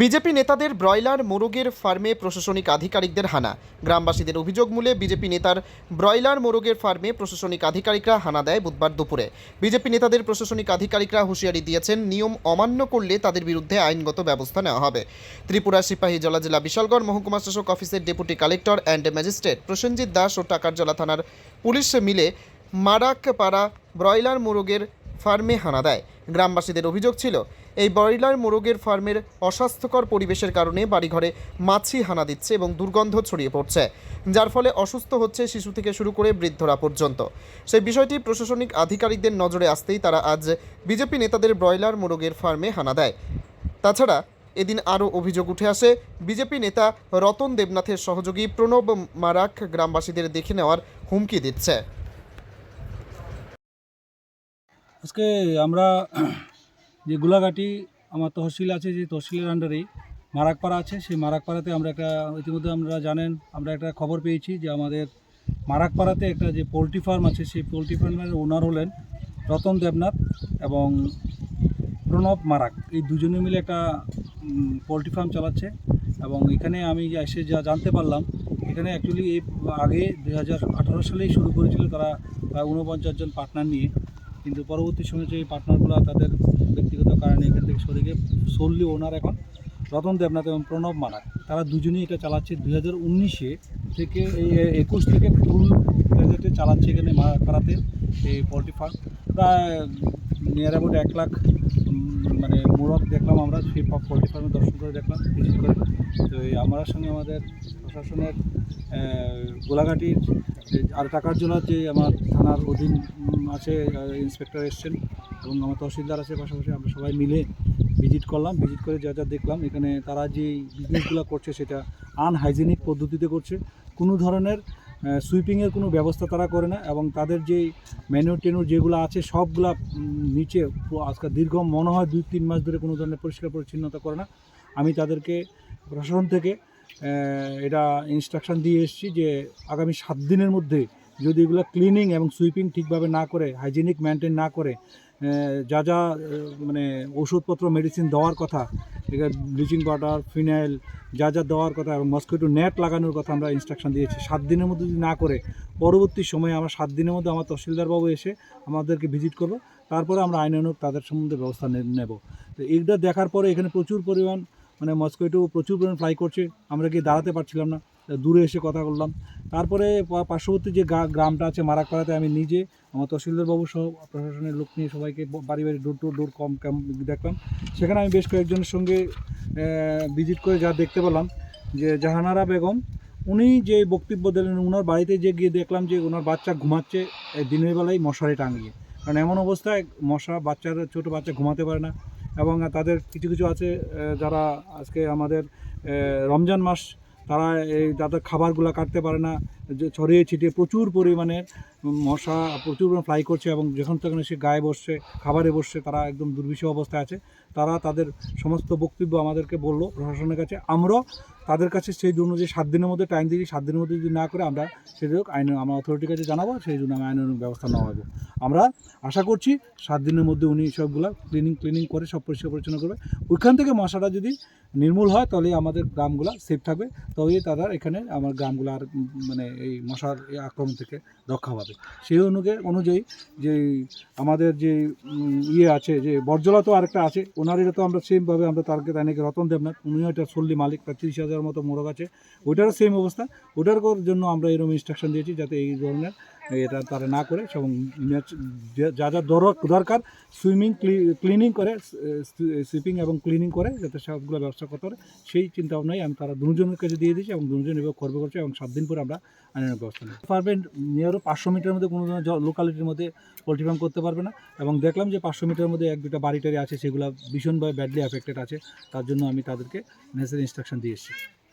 BJP নেতাদের broiler মোরগের ফার্মে প্রশাসনিক আধিকারিকদের হানা। গ্রামবাসীদের অভিযোগ মূলে বিজেপি নেতার ব্রয়লার মোরগের ফার্মে প্রশাসনিক আধিকারিকরা হানা দেয় বুধবার দুপুরে। বিজেপি নেতাদের প্রশাসনিক আধিকারিকরা হুঁশিয়ারি দিয়েছেন, নিয়ম অমান্য করলে তাদের বিরুদ্ধে আইনগত ব্যবস্থা নেওয়া হবে। ত্রিপুরা সিপাহী জলা জেলা বিশালগড় মহকুমা শাসক অফিসের deputy collector and magistrate Prosenjit Das ও টাকার টাকারজলা থানার পুলিশ মিলে মারাকপাড়া ব্রয়লার মোরগের ফার্মে হানা দেয়। গ্রামবাসীদের অভিযোগ ছিল, এই ব্রয়লার মোরগের ফার্মের অস্বাস্থ্যকর পরিবেশের কারণে বাড়িঘরে মাছি হানা দিচ্ছে এবং দুর্গন্ধ ছড়িয়ে পড়ছে, যার ফলে অসুস্থ হচ্ছে শিশু থেকে শুরু করে বৃদ্ধরা পর্যন্ত। সেই বিষয়টি প্রশাসনিক আধিকারিকদের নজরে আসতেই তারা আজ বিজেপি নেতাদের ব্রয়লার মোরগের ফার্মে হানা দেয়। তাছাড়া এদিন আরও অভিযোগ উঠে আসে, বিজেপি নেতা রতন দেবনাথের সহযোগী প্রণব মারাক গ্রামবাসীদের দেখে নেওয়ার হুমকি দিচ্ছে। আজকে আমরা যে গোলাঘাটি, আমার তহসিল আছে, যে তহসিলের আন্ডারেই মারাকপাড়া আছে, সেই মারাকপাড়াতে আমরা একটা, ইতিমধ্যে আমরা জানেন, আমরা একটা খবর পেয়েছি যে আমাদের মারাকপাড়াতে একটা যে পোলট্রি ফার্ম আছে, সেই পোলট্রি ফার্মের ওনার হলেন রতন দেবনাথ এবং প্রণব মারাক। এই দুজনে মিলে একটা পোলট্রি ফার্ম চালাচ্ছে এবং এখানে আমি এসে যা জানতে পারলাম, এখানে অ্যাকচুয়ালি এই আগে দু হাজার আঠারো সালেই শুরু করেছিল তারা প্রায় ঊনপঞ্চাশ জন পার্টনার নিয়ে। কিন্তু পরবর্তী সময়ে যে পার্টনারগুলো তাদের ব্যক্তিগত কারণে এখান থেকে সরে গিয়ে সোললি ওনার এখন রতন দেবনাথ এবং প্রণব মারাক তারা দুজনেই এটা চালাচ্ছে দু হাজার উনিশে থেকে এই একুশ থেকে ফুল বাজেটে চালাচ্ছে এখানে করাতে এই পোলট্রি ফার্ম প্রায় নিয়ার অ্যাবাউট এক লাখ মানে মোরগ দেখলাম আমরা, সেই পোলট্রি ফার্মে দর্শন করে দেখলাম ভিজিট করে। তো আমার সঙ্গে আমাদের প্রশাসনের গোলাঘাটির আর টাকার জন্য যে আমার থানার অধীন আছে ইন্সপেক্টর এসছেন এবং আমার তহসিলদার আছে পাশাপাশি আমরা সবাই মিলে ভিজিট করলাম। ভিজিট করে যা যা দেখলাম, এখানে তারা যে বিজনেসগুলো করছে সেটা আনহাইজেনিক পদ্ধতিতে করছে। কোনো ধরনের সুইপিংয়ের কোনো ব্যবস্থা তারা করে না এবং তাদের যে মেনু টেনু যেগুলো আছে সবগুলা নিচে আজকাল দীর্ঘ মনে হয় দুই তিন মাস ধরে কোনো ধরনের পরিষ্কার পরিচ্ছন্নতা করে না। আমি তাদেরকে প্রশাসন থেকে এটা ইনস্ট্রাকশন দিয়ে এসেছি যে আগামী সাত দিনের মধ্যে যদি এগুলো ক্লিনিং এবং সুইপিং ঠিকভাবে না করে হাইজেনিক মেনটেন না করে যা যা মানে ওষুধপত্র মেডিসিন দেওয়ার কথা ব্লিচিং পাউডার, ফিনাইল, যা যা দেওয়ার কথা এবং মস্কিটো নেট লাগানোর কথা আমরা ইনস্ট্রাকশন দিয়েছি। সাত দিনের মধ্যে যদি না করে, পরবর্তী সময়ে আমরা সাত দিনের মধ্যে আমার তহসিলদারবাবু এসে আমাদেরকে ভিজিট করব। তারপরে আমরা আইনানুক তাদের সম্বন্ধে ব্যবস্থা নেব। তো এইটা দেখার পরে এখানে প্রচুর পরিমাণ মানে মস্কিটো প্রচুর পরিমাণ ফ্লাই করছে। আমরা গিয়ে দাঁড়াতে পারছিলাম না। দূরে এসে কথা বললাম। তারপরে পার্শ্ববর্তী যে গ্রামটা আছে মারাকপাড়াতে আমি নিজে, আমার তহসিলদার বাবু সহ প্রশাসনের লোক নিয়ে সবাইকে বাড়ি বাড়ি ডোর টু ডোর কম ক্যাম্প দেখলাম। সেখানে আমি বেশ কয়েকজনের সঙ্গে ভিজিট করে যা দেখতে পেলাম যে জাহানারা বেগম, উনি যে বক্তব্য দিলেন ওনার বাড়িতে যে গিয়ে দেখলাম যে ওনার বাচ্চা ঘুমাচ্ছে দিনের বেলায় মশারি টাঙিয়ে। কারণ এমন অবস্থায় মশা, বাচ্চারা, ছোট বাচ্চা ঘুমাতে পারে না। এবং তাদের কিছু কিছু আছে যারা আজকে আমাদের রমজান মাস তারা এই তাদের খাবারগুলো কাটতে পারে না, যে ছড়িয়ে ছিটিয়ে প্রচুর পরিমাণে মশা, প্রচুর পরিমাণে ফ্লাই করছে এবং যখন তখন সে গায়ে বসছে, খাবারে বসছে, তারা একদম দুর্বিষহ অবস্থায় আছে। তারা তাদের সমস্ত বক্তব্য আমাদেরকে বলল প্রশাসনের কাছে। আমরাও তাদের কাছে সেই জন্য যে সাত দিনের মধ্যে টাইম দিয়েছি, সাত দিনের মধ্যে যদি না করে আমরা সেটা আইন আমার অথরিটির কাছে জানাব, সেই জন্য আমি আইনানুগ ব্যবস্থা নেওয়া হবে। আমরা আশা করছি সাত দিনের মধ্যে উনি সবগুলো ক্লিনিং ক্লিনিং করে সব পরিষ্কার পরিচ্ছন্ন করবে। ওইখান থেকে মশাটা যদি নির্মূল হয়, তাহলে আমাদের গ্রামগুলো সেফ থাকবে। তবেই তারা এখানে আমার গ্রামগুলো আর মানে এই মশার আক্রমণ থেকে রক্ষা পাবে। সেই অনুযায়ী অনুযায়ী যে আমাদের যে ইয়ে আছে, যে বর্জলা তো আরেকটা আছে ওনার এটা তো আমরা সেমভাবে আমরা তারকে তাই নাকি রতন দেবনাথ, উনিও এটা সল্লি মালিক প্রায় তিরিশ হাজার মতো মোরগ আছে। ওইটারও সেম অবস্থা। ওটার জন্য আমরা এরকম ইনস্ট্রাকশন দিয়েছি যাতে এই ধরনের এটা তারা না করে এবং যা- যা যা দর- দরকার সুইমিং ক্লিনিং করে সুইপিং এবং ক্লিনিং করে, যাতে সবগুলো ব্যবস্থা করতে পারে। সেই চিন্তা ভাবনাই আমি তারা দুজনের কাছে দিয়ে দিয়েছি এবং দুজন এবার করবে করছে এবং সাত দিন পরে আমরা আইনের ব্যবস্থা নেব। পারবেন নিয়ারও পাঁচশো মিটারের মধ্যে কোনো লোকালিটির মধ্যে পোলট্রি ফার্ম করতে পারবে না এবং দেখলাম যে পাঁচশো মিটারের মধ্যে এক, দুটা বাড়ি টাড়ি আছে, সেগুলো ভীষণভাবে ব্যাডলি অ্যাফেক্টেড আছে। তার জন্য আমি তাদেরকে নেসেসারি ইনস্ট্রাকশন দিয়ে এসেছি।